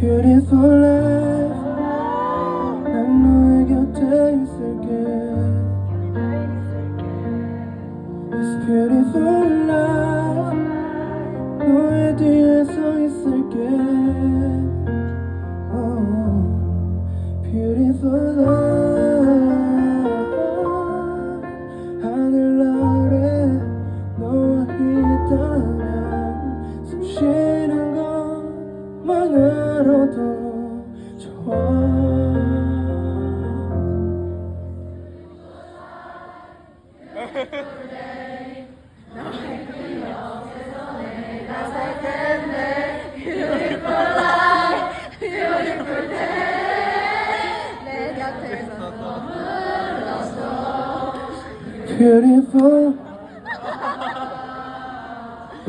beautiful life 난 너의 곁에 있을게 It's beautiful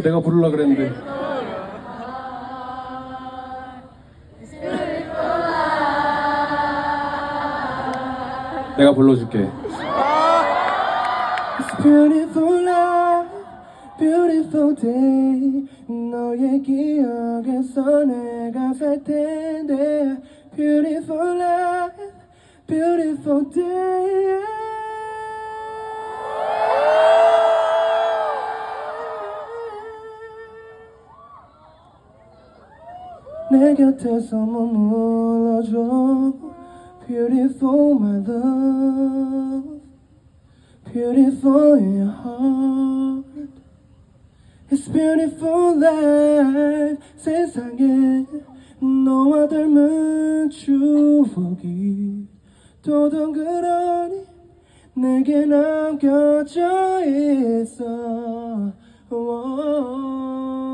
내가 부르려 그랬는데 내가 불러줄게 It's beautiful life, beautiful day 너의 기억에서 내가 살 텐데 Beautiful life, beautiful day 내 곁에서 머물러줘 Beautiful my love Beautiful your heart It's beautiful life 세상에 너와 닮은 추억이 또 덩그러니 내게 남겨져 있어 너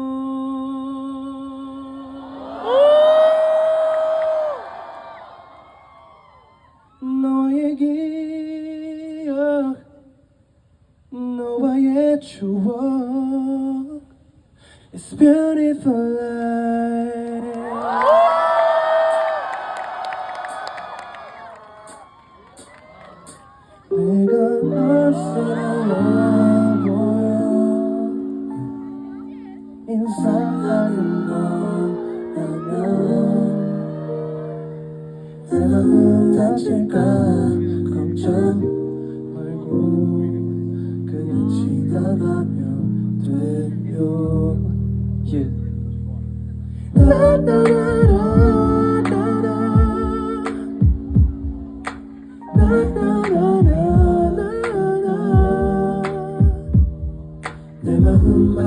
It's beautiful life. 내가 알수록 보여 인사하는 거라면 내 맘은 다칠까 걱정 내 마음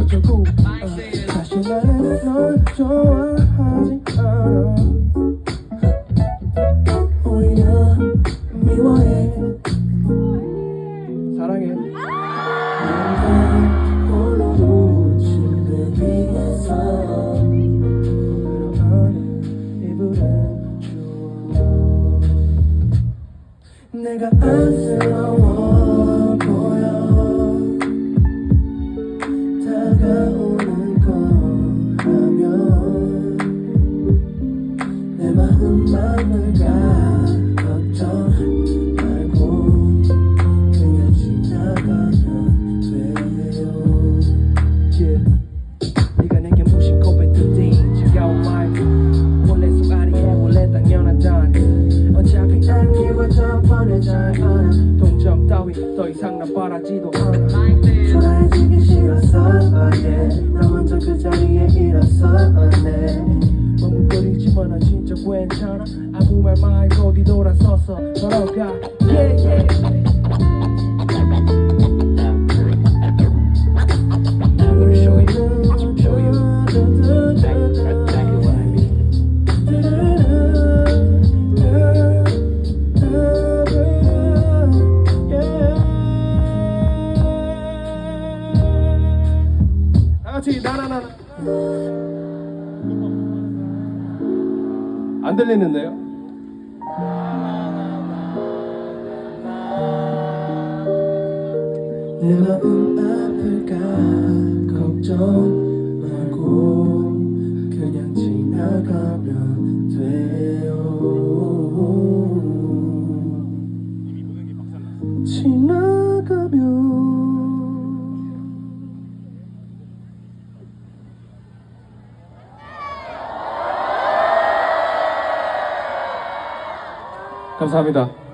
예 저쩌고 어, 사실 나는 널 좋아하지 않아 오히려 미워해. 사랑해. 홀로 침대 위에서 그려하는 이불을 주워 내가 안쓰러워 동정 따위 더 이상 난 바라지도 않아 초라해지기 싫었어 yeah. 나 먼저 그 자리에 일었어 yeah. 머뭇거리지만 난 진짜 괜찮아 아무 말 말고 뒤돌아서서 걸어가 yeah, yeah. 같이 나나나나 안 들리는데요? 내 마음 아플까 걱정 말고 그냥 지나가면 돼 감사합니다.